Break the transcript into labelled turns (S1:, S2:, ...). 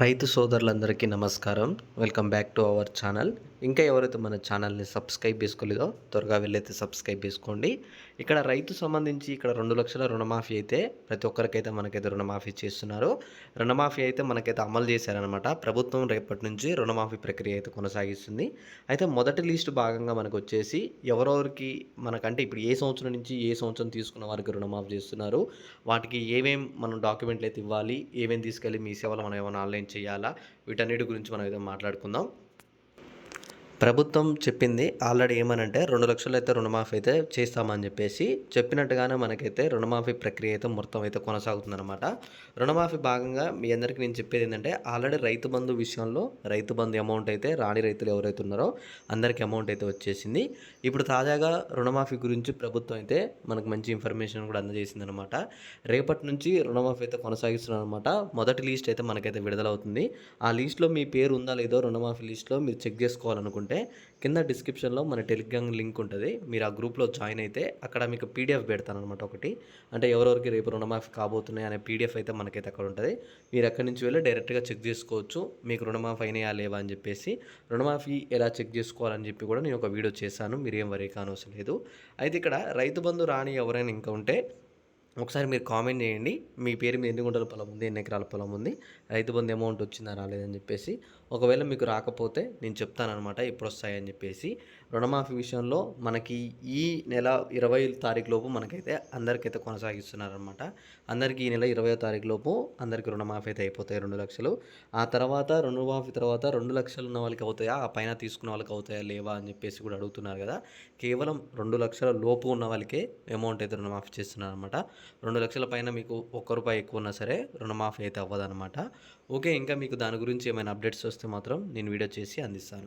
S1: రైతు సోదరులందరికీ నమస్కారం. Welcome back to our channel ఇంకా ఎవరైతే మన ఛానల్ని సబ్స్క్రైబ్ చేసుకోలేదో త్వరగా వెళ్ళైతే సబ్స్క్రైబ్ చేసుకోండి. ఇక్కడ రైతు సంబంధించి ఇక్కడ రెండు లక్షల రుణమాఫీ అయితే ప్రతి ఒక్కరికైతే మనకైతే రుణమాఫీ చేస్తున్నారు. రుణమాఫీ అయితే మనకైతే అమలు చేశారనమాట ప్రభుత్వం రేపటి నుంచి రుణమాఫీ ప్రక్రియ అయితే కొనసాగిస్తుంది. అయితే మొదటి లిస్ట్ భాగంగా మనకు వచ్చేసి ఎవరెవరికి మనకంటే ఇప్పుడు ఏ సంవత్సరం నుంచి ఏ సంవత్సరం తీసుకున్న వారికి రుణమాఫీ చేస్తున్నారు. వాటికి ఏమేమి మనం డాక్యుమెంట్లు అయితే ఇవ్వాలి? ఏమేమి తీసుకెళ్ళి మీ సేవలు మనం ఏమైనా ఆన్లైన్ చేయాలా? వీటన్నిటి గురించి మనం ఏదో మాట్లాడుకుందాం. ప్రభుత్వం చెప్పింది ఆల్రెడీ ఏమనంటే రెండు లక్షలు అయితే రుణమాఫీ అయితే చేస్తామని చెప్పేసి చెప్పినట్టుగానే మనకైతే రుణమాఫీ ప్రక్రియ అయితే మొత్తం అయితే కొనసాగుతుందన్నమాట. రుణమాఫీ భాగంగా మీ అందరికీ నేను చెప్పేది ఏంటంటే ఆల్రెడీ రైతు బంధు విషయంలో రైతు బంధు అమౌంట్ అయితే రాణి రైతులు ఎవరైతే ఉన్నారో అందరికీ అమౌంట్ అయితే వచ్చేసింది. ఇప్పుడు తాజాగా రుణమాఫీ గురించి ప్రభుత్వం అయితే మనకు మంచి ఇన్ఫర్మేషన్ కూడా అందజేసింది అనమాట రేపటి నుంచి రుణమాఫీ అయితే కొనసాగిస్తున్నారనమాట మొదటి లిస్ట్ అయితే మనకైతే విడుదలవుతుంది. ఆ లిస్ట్లో మీ పేరు ఉందా లేదో రుణమాఫీ లిస్ట్లో మీరు చెక్ చేసుకోవాలనుకుంటున్నారు అనుకుంటే కింద డిస్క్రిప్షన్లో మన టెలిగ్రామ్ లింక్ ఉంటుంది. మీరు ఆ గ్రూప్లో జాయిన్ అయితే అక్కడ మీకు పీడిఎఫ్ పెడతాను అనమాట ఒకటి. అంటే ఎవరెవరికి రేపు రుణమాఫీ కాబోతున్నాయి అనే పీడిఎఫ్ అయితే మనకైతే అక్కడ ఉంటుంది. మీరు అక్కడి నుంచి వెళ్ళి డైరెక్ట్గా చెక్ చేసుకోవచ్చు. మీకు రుణమాఫీ అయినాయా లేవా అని చెప్పేసి. రుణమాఫీ ఎలా చెక్ చేసుకోవాలని చెప్పి కూడా నేను ఒక వీడియో చేశాను. మీరు ఏం వరే కానవసరం లేదు. అయితే ఇక్కడ రైతు బంధు రాని ఎవరైనా ఇంకా ఉంటే ఒకసారి మీరు కామెంట్ చేయండి. మీ పేరు మీద ఎన్ని గుంటల పొలం ఉంది ఎన్ని ఎకరాల పొలం ఉంది రైతు బంధు అమౌంట్ వచ్చిందా రాలేదని చెప్పేసి ఒకవేళ మీకు రాకపోతే నేను చెప్తానమాట ఎప్పుడు వస్తాయని చెప్పేసి. రుణమాఫీ విషయంలో మనకి ఈ నెల ఇరవై తారీఖు లోపు మనకైతే అందరికైతే కొనసాగిస్తున్నారనమాట అందరికీ ఈ నెల ఇరవై తారీఖు లోపు అందరికీ రుణమాఫీ అయితే అయిపోతాయి రెండు లక్షలు. ఆ తర్వాత రుణమాఫీ తర్వాత రెండు లక్షలు ఉన్న వాళ్ళకి అవుతాయా ఆ పైన తీసుకున్న వాళ్ళకి అవుతాయా లేవా అని చెప్పేసి కూడా అడుగుతున్నారు కదా. కేవలం రెండు లక్షల లోపు ఉన్న వాళ్ళకే అమౌంట్ అయితే రుణమాఫీ చేస్తున్నారు అనమాట రెండు లక్షల పైన మీకు ఒక్క రూపాయి ఎక్కువ ఉన్నా సరే రుణమాఫీ అయితే అవ్వదనమాట ఓకే ఇంకా మీకు దాని గురించి ఏమైనా అప్డేట్స్ వస్తే మాత్రం నేను వీడియో చేసి అందిస్తాను.